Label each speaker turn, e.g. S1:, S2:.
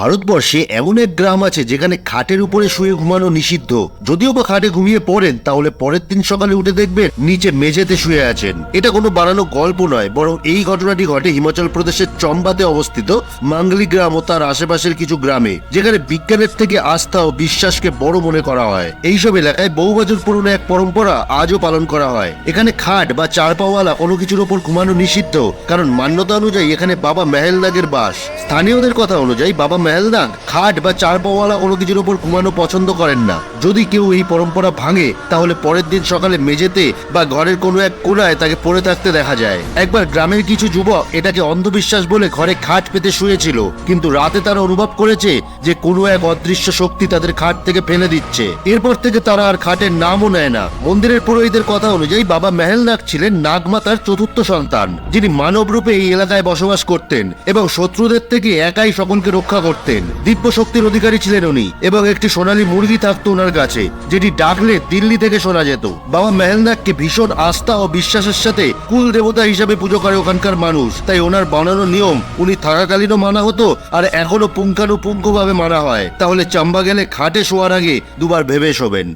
S1: ভারতবর্ষে এমন এক গ্রাম আছে যেখানে খাটের উপরে শুয়ে ঘুমানো নিষিদ্ধ। যদিও বা খাটে ঘুমিয়ে পড়েন, তাহলে পরের দিন সকালে উঠে দেখবেন নিচে মেঝেতে শুয়ে আছেন। এটা কোনো বানানো গল্প নয়, বরং এই ঘটনাটি ঘটে হিমাচল প্রদেশের চম্বাতে অবস্থিত মাঙ্গলি গ্রাম ও তার আশেপাশের কিছু গ্রামে, যেখানে বিজ্ঞানের থেকে আস্থা ও বিশ্বাসকে বড় মনে করা হয়। এইসব এলাকায় বহু বছর পুরনো এক পরম্পরা আজও পালন করা হয়। এখানে খাট বা চারপাওয়ালা কোনো কিছুর ওপর ঘুমানো নিষিদ্ধ, কারণ মান্যতা অনুযায়ী এখানে বাবা মেহেলনাগের বাস। স্থানীয়দের কথা অনুযায়ী বাবা মেহেলনাগ খাট বা চারপাওয়ালা কোনো কিছুর ওপর ঘুমানো পছন্দ করেন না। যদি কেউ এই পরম্পরা ভাঙে, তাহলে পরের দিন সকালে মেঝেতে বা ঘরের কোনো এক কোনায় তাকে পড়ে থাকতে দেখা যায়। একবার গ্রামের কিছু যুবক এটাকে অন্ধবিশ্বাস বলে ঘরে খাট পেতে শুয়েছিল, কিন্তু রাতে তারা অনুভব করেছে যে কোনো এক অদৃশ্য শক্তি তাদের খাট থেকে ফেলে দিচ্ছে। এরপর থেকে তারা আর খাটের নামও নেয় না। মন্দিরের পুরোহিতের কথা অনুযায়ী বাবা মেহেলনাগ ছিলেন নাগমাতার চতুর্থ সন্তান, যিনি মানব রূপে এই এলাকায় বসবাস করতেন এবং শত্রুদের থেকে একাই সকলকে রক্ষা করতেন। দিব্য শক্তির অধিকারী ছিলেন উনি এবং একটি সোনালী মুরগি থাকতো ওনার কাছে, যেটি ডাকলে দিল্লি থেকে শোনা যেত। বাবা মেহেলনাথকে ভীষণ আস্থা ও বিশ্বাসের সাথে কুল দেবতা হিসাবে পুজো করে ওখানকার মানুষ, তাই ওনার বানানো নিয়ম উনি থাকাকালীনও মানা হতো আর এখনও পুঙ্খানুপুঙ্খ ভাবে মানা হয়। তাহলে চাম্বা গেলে খাটে শোয়ার আগে দুবার ভেবে শোবেন।